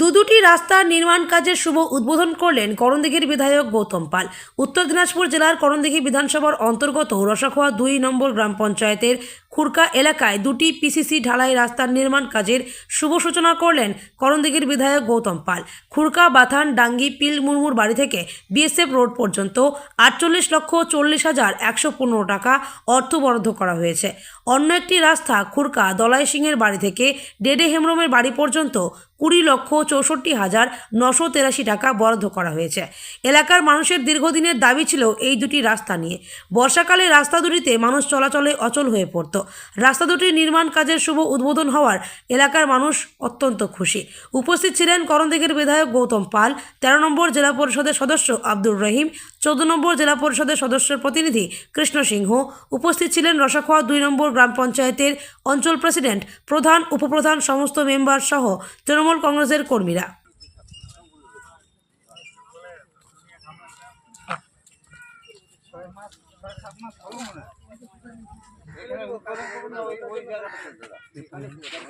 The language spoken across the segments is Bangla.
দু দুটি রাস্তার নির্মাণ কাজের শুভ উদ্বোধন করলেন করণদিঘির বিধায়ক গৌতম পাল। উত্তর দিনাজপুর জেলার করণদিঘি বিধানসভার অন্তর্গত রসাখোয়া দুই নম্বর গ্রাম পঞ্চায়েতের খুরকা এলাকায় দুটি পিসিসি ঢালাই রাস্তার নির্মাণ কাজের শুভ সূচনা করলেন করণদিঘির বিধায়ক গৌতম পাল। খুরকা, বাথান, ডাঙ্গি, পিল মুরমুর বাড়ি থেকে বিএসএফ রোড পর্যন্ত আটচল্লিশ লক্ষ চল্লিশ হাজার একশো পনেরো টাকা অর্থ বরাদ্দ করা হয়েছে। অন্য একটি রাস্তা খুরকা দলাই সিংয়ের বাড়ি থেকে ডেডে হেমরমের বাড়ি পর্যন্ত কুড়ি লক্ষ চৌষট্টি হাজার নশো তেরাশি টাকা বরাদ্দ করা হয়েছে। এলাকার মানুষের দীর্ঘদিনের দাবি ছিল এই দুটি রাস্তা নিয়ে। বর্ষাকালে রাস্তা দুটিতে মানুষ চলাচলে অচল হয়ে পড়তো। রাস্তা দুটির নির্মাণ কাজের শুভ উদ্বোধন হওয়ার এলাকার মানুষ অত্যন্ত খুশি। উপস্থিত ছিলেন করণদিঘির বিধায়ক গৌতম পাল, তেরো নম্বর জেলা পরিষদের সদস্য আব্দুর রহিম, চোদ্দ নম্বর জেলা পরিষদের সদস্যের প্রতিনিধি কৃষ্ণ সিংহ। উপস্থিত ছিলেন রসাখোয়া দুই নম্বর গ্রাম পঞ্চায়েতের অঞ্চল প্রেসিডেন্ট, প্রধান, উপপ্রধান সমস্ত মেম্বার সহ তৃণমূল কংগ্রেসের কর্মীরা।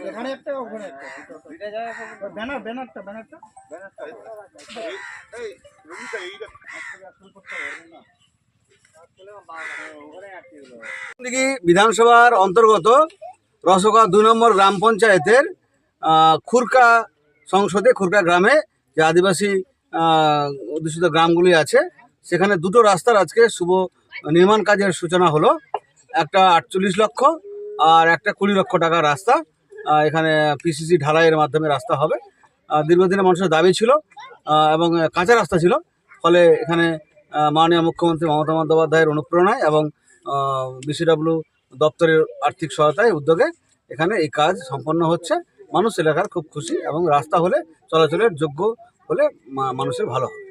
এখানে একটা ওখানে একটা। ব্যানার ব্যানারটা ব্যানারটা বিধানসভার অন্তর্গত রসকা দুই নম্বর গ্রাম পঞ্চায়েতের খুরকা সংসদে, খুরকা গ্রামে যে আদিবাসী অধ্যুষিত গ্রামগুলি আছে সেখানে দুটো রাস্তার আজকে শুভ নির্মাণ কাজের সূচনা হলো। একটা আটচল্লিশ লক্ষ আর একটা কুড়ি লক্ষ টাকার রাস্তা। এখানে পিসিসি ঢালাইয়ের মাধ্যমে রাস্তা হবে। দীর্ঘদিনের মানুষের দাবি ছিল এবং কাঁচা রাস্তা ছিল। ফলে এখানে মাননীয় মুখ্যমন্ত্রী মমতা বন্দ্যোপাধ্যায়ের অনুপ্রেরণায় এবং বিসিডব্লিউ দপ্তরের আর্থিক সহায়তায় উদ্যোগে এখানে এই কাজ সম্পন্ন হচ্ছে। মানুষ এলাকার খুব খুশি এবং রাস্তা হলে চলাচলের যোগ্য হলে মানুষের ভালো হবে।